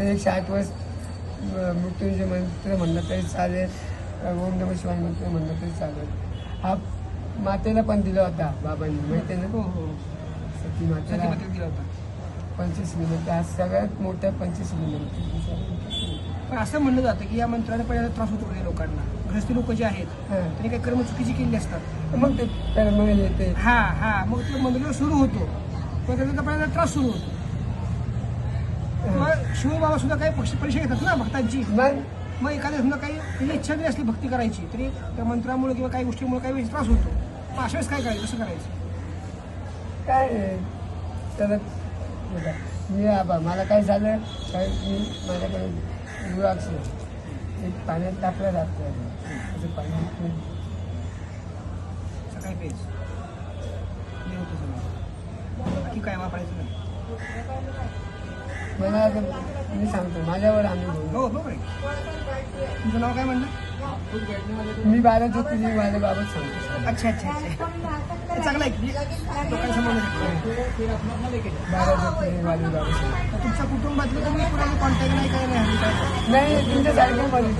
एकशे आठ वर्ष अं, मृत्यूंजय मंत्र म्हणलं तरी चालेल ओम नम शिवाय मंत्र म्हणलं तरी चालेल. हा मातेला पण दिला होता बाबांनी माहिती आहे हो ना हो. सती मातेला सतीपत्री दिला होता. पंचवीस विनंती हा सगळ्यात मोठ्या पंचवीस विनंती पण असं म्हणलं जातं की या मंत्राने पहिल्यांदा त्रास होतो लोकांना? गृहस्थी लोक जे आहेत हां. त्यांनी काही कर्म चुकीची केली असतात. मग ते कर्म येते हा हा मग ते मंदिर सुरू होतो. पण त्याचा पहिल्यांदा त्रास सुरू होतो. शिवबाबा सुद्धा काही पक्ष परीक्षा घेतात ना भक्तांची. मग? मग एखाद्या समजा काही त्याची इच्छा जरी असली भक्ती करायची तरी त्या मंत्रामुळे किंवा काही गोष्टीमुळे काही वेळेस त्रास होतो. मग अशा वेळेस काय करायचं? कसं करायचं? काय? तर मी आबा मला काय झालं? काय मी माझ्याकडे युवाक्ष एक पाण्यात टाकलं जातं. मी सकाळी पेज होतं सगळं. बाकी काय वापरायचं नाही. मला आता मी सांगतो माझ्यावर आम्ही हो आहे तुमचं नाव काय म्हणलं? मी बारा ज्योतिषी माझ्या बाबत सांगतो. अच्छा अच्छा अच्छा. चांगलं आहे तुमच्या कुटुंबातलं तुम्ही कुणाला कॉन्टॅक्ट नाही काय नाही नाही तुमच्यासारखं मध्ये